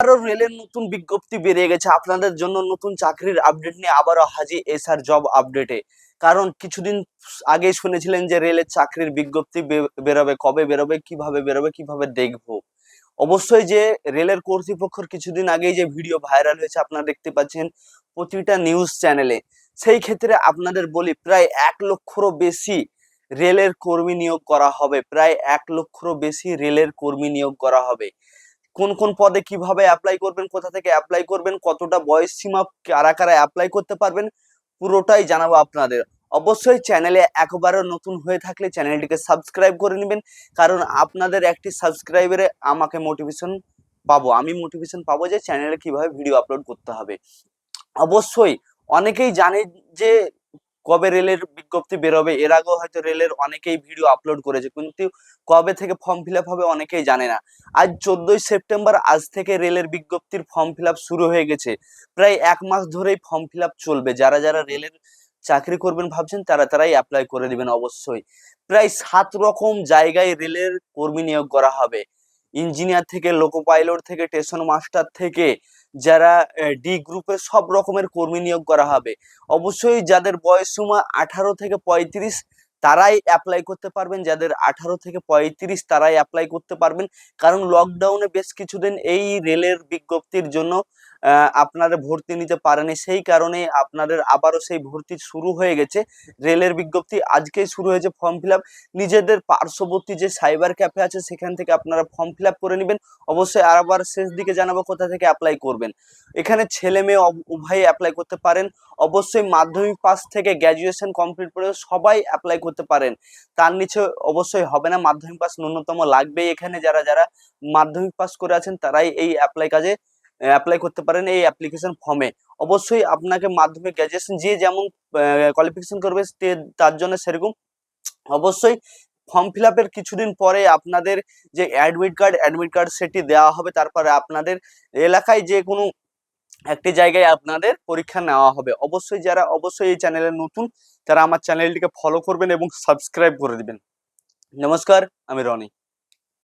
আরও রেলের নতুন বিজ্ঞপ্তি বেরিয়ে গেছে। আপনাদের জন্য নতুন চাকরির আপডেট নিয়ে আবারও হাজি এসআর জব আপডেটে কারণ কিছুদিন আগে শুনেছিলেন যে রেলের চাকরির বিজ্ঞপ্তি বেরোবে, কবে বেরোবে, কীভাবে বেরোবে, কীভাবে দেখব। অবশ্যই যে রেলের কর্তৃপক্ষের কিছুদিন আগেই যে ভিডিও ভাইরাল হয়েছে, আপনারা দেখতে পাচ্ছেন প্রতিটা নিউজ চ্যানেলে সেই ক্ষেত্রে আপনাদের বলি, প্রায় এক লক্ষরও বেশি রেলের কর্মী নিয়োগ করা হবে। প্রায় এক লক্ষরও বেশি রেলের কর্মী নিয়োগ করা হবে। কোন কোন পদে কীভাবে অ্যাপ্লাই করবেন, কোথা থেকে অ্যাপ্লাই করবেন, কতটা বয়স সীমা, কারা কারা অ্যাপ্লাই করতে পারবেন, পুরোটাই জানাব আপনাদের। অবশ্যই চ্যানেলে একবারও নতুন হয়ে থাকলে চ্যানেলটিকে সাবস্ক্রাইব করে নেবেন, কারণ আপনাদের একটি সাবস্ক্রাইবারে আমাকে মোটিভেশন পাবো। আমি মোটিভেশন পাবো যে চ্যানেলে কীভাবে ভিডিও আপলোড করতে হবে। অবশ্যই অনেকেই জানে যে কবে রেলের বিজ্ঞপ্তি বেরোবে? এর আগেও হয়তো রেলের অনেকেই ভিডিও আপলোড করেছে, কিন্তু কবে থেকে ফর্ম ফিল হবে অনেকেই জানে না। আজ চোদ্দই সেপ্টেম্বর, আজ থেকে রেলের বিজ্ঞপ্তির ফর্ম ফিল শুরু হয়ে গেছে। প্রায় এক মাস ধরেই ফর্ম ফিল চলবে। যারা যারা রেলের চাকরি করবেন ভাবছেন, তারা, তারাই অ্যাপ্লাই করে দিবেন অবশ্যই। প্রায় সাত রকম জায়গায় রেলের কর্মী নিয়োগ করা হবে। ইঞ্জিনিয়ার থেকে লোকো পাইলট থেকে স্টেশন মাস্টার থেকে যারা ডি গ্রুপে সব রকমের কর্মী নিয়োগ করা হবে। অবশ্যই যাদের বয়স সীমা আঠারো থেকে পঁয়ত্রিশ, তারাই অ্যাপ্লাই করতে পারবেন। যাদের আঠারো থেকে পঁয়ত্রিশ, তারাই অ্যাপ্লাই করতে পারবেন। কারণ লকডাউনে বেশ কিছুদিন এই রেলের বিজ্ঞপ্তির জন্য আপনারা ভর্তি নিতে পারেনি, সেই কারণে আপনাদের আবারও সেই ভর্তি শুরু হয়ে গেছে। রেলের বিজ্ঞপ্তি আজকেই শুরু হয়েছে ফর্ম ফিল নিজেদের পার্শ্ববর্তী যে সাইবার ক্যাফে আছে, সেখান থেকে আপনারা ফর্ম ফিল করে নেবেন। অবশ্যই আবার শেষ দিকে জানাব কোথা থেকে অ্যাপ্লাই করবেন। এখানে ছেলে মেয়ে উভয়ই অ্যাপ্লাই করতে পারেন। অবশ্যই মাধ্যমিক পাস থেকে গ্র্যাজুয়েশন কমপ্লিট করে সবাই অ্যাপ্লাই করতে পারেন। তার নিচে অবশ্যই হবে না, মাধ্যমিক পাস ন্যূনতম লাগবেই। এখানে যারা যারা মাধ্যমিক পাস করে আছেন, তারাই এই অ্যাপ্লাই কাজে অ্যাপ্লাই করতে পারেন এই অ্যাপ্লিকেশন ফর্মে অবশ্যই আপনাকে মাধ্যমিক গ্র্যাজুয়েশন যে যেমন কোয়ালিফিকেশন করবে তার জন্য সেরকম। অবশ্যই ফর্ম ফিল আপের কিছুদিন পরে আপনাদের যে অ্যাডমিট কার্ড অ্যাডমিট কার্ড সেটি দেওয়া হবে। তারপরে আপনাদের এলাকায় যে কোনো একটি জায়গায় আপনাদের পরীক্ষা নেওয়া হবে। অবশ্যই যারা, অবশ্যই এই চ্যানেলে নতুন, তারা আমার চ্যানেলটিকে ফলো করবেন এবং সাবস্ক্রাইব করে দিবেন। নমস্কার, আমি রনি।